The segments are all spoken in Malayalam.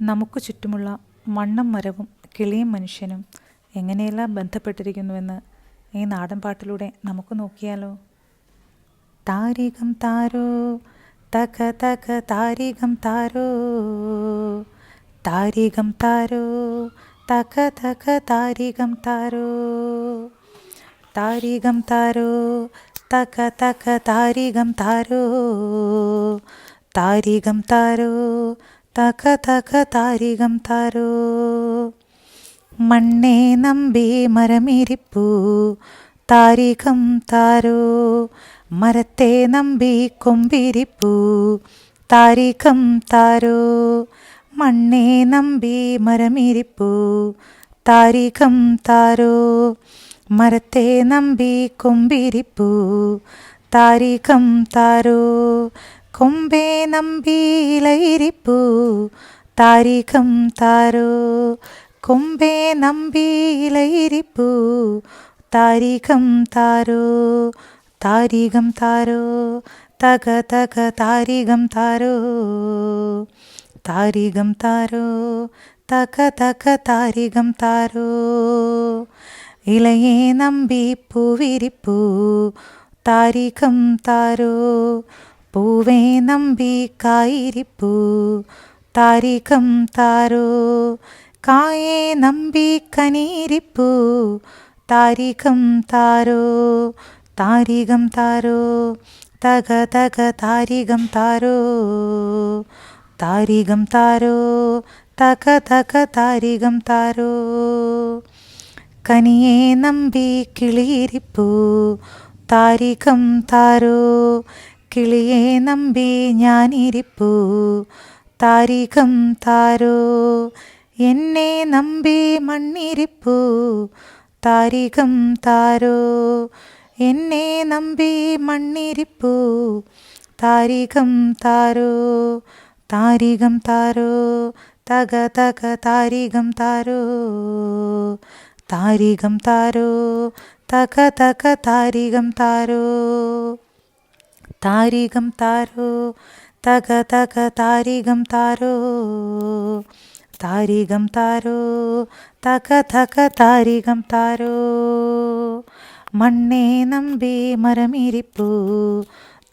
നമുക്ക് ചുറ്റുമുള്ള മണ്ണും മരവും കിളിയും മനുഷ്യനും എങ്ങനെയെല്ലാം ബന്ധപ്പെട്ടിരിക്കുന്നുവെന്ന് ഈ നാടൻ പാട്ടിലൂടെ നമുക്ക് നോക്കിയാലോ? താരികം താരോ തക തക താരികം താരോ താരികം താരോ തക തക താരികം താരോ താരികം താരോ തക തക താരികം താരോ താരികം താരോ തക തക താരികം താരോ. മണ്ണേ നമ്പി മരമിരിപ്പൂ. താരികം താരോ. മരത്തെ നമ്പി കൊമ്പിരിപ്പൂ. താരികം താരോ. മണ്ണേ നമ്പി മരമിരിപ്പൂ. താരികം താരോ. മരത്തെ നമ്പി കൊമ്പിരിപ്പൂ. താരികം താരോ. കൊമ്പേ നമ്പി താരിഖം താരോ. കൊമ്പേ നമ്പി താരിഖം താരോ. താരികം താരോ. തക തക താരികം താരോ. താരികം താരോ. തക തക താരികം താരോ. ഇലയെ നമ്പി പൂവിരിപ്പൂ താരികം താരോ. പൂവേ നമ്പി കായിരിപ്പൂ താരികം താരോ. കായേ നമ്പി കനീരിപ്പൂ താരികം താരോ. താരികം താരോ. തക തക താരികം താരോ. താരികം താരോ. തക തക താരികം താരോ. കനിയെ നമ്പി കിളിയിരിപ്പൂ താരികം താരോ. കിളിയെ നമ്പി ഞാനിരിപ്പൂ. താരികം താരോ? എന്നെ നമ്പി മണ്ണിരിപ്പൂ. താരികം താരോ? എന്നെ നമ്പി മണ്ണിരിപ്പൂ. താരികം താരോ? താരികം താരോ? തക തക താരികം താരോ? താരികം താരോ? തക തക താരികം താരോ? താരികം താരോ. തക തക താരികം താരോ. താരികം താരോ. തക തക താരികം താരോ. മണ്ണേ നമ്പി മരമിരിപ്പൂ.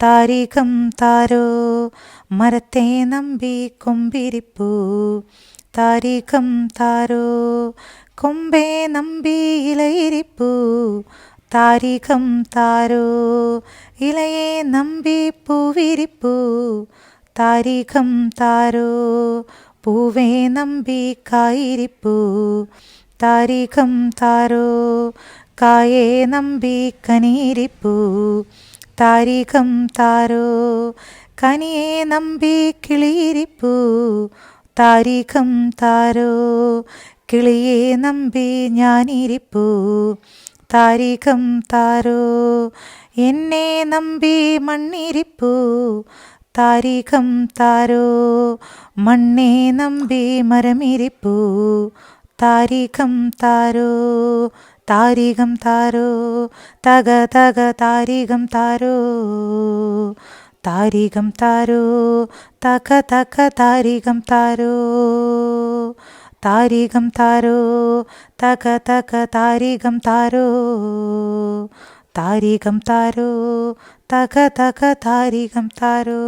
താരികം താരോ. മരത്തെ നമ്പി കൊമ്പിരിപ്പൂ. താരികം താരോ. കൊമ്പേ നമ്പി ഇലയിരിപ്പൂ. താരികം താരോ? ഇലയെ നമ്പി പൂവിരിപ്പൂ. താരികം താരോ? പൂവേ നമ്പി കായിരിപ്പൂ. താരികം താരോ? കായേ നമ്പി കനീരിപ്പൂ. താരികം താരോ? കനിയെ നമ്പി കിളിയിരിപ്പൂ. താരികം താരോ? കിളിയെ നമ്പി ഞാനിരിപ്പൂ. താരികം താരോ? എന്നെ നമ്പി മണ്ണിരിപ്പൂ. താരികം താരോ? മണ്ണെ നമ്പി മരമിരിപ്പൂ. താരികം താരോ? താരികം താരോ? തക തക താരികം താരോ? താരികം താരോ? തക തക താരികം താരോ? താരികം താരോ തക തക താരികം താരോ താരികം താരോ തക തക താരികം താരോ.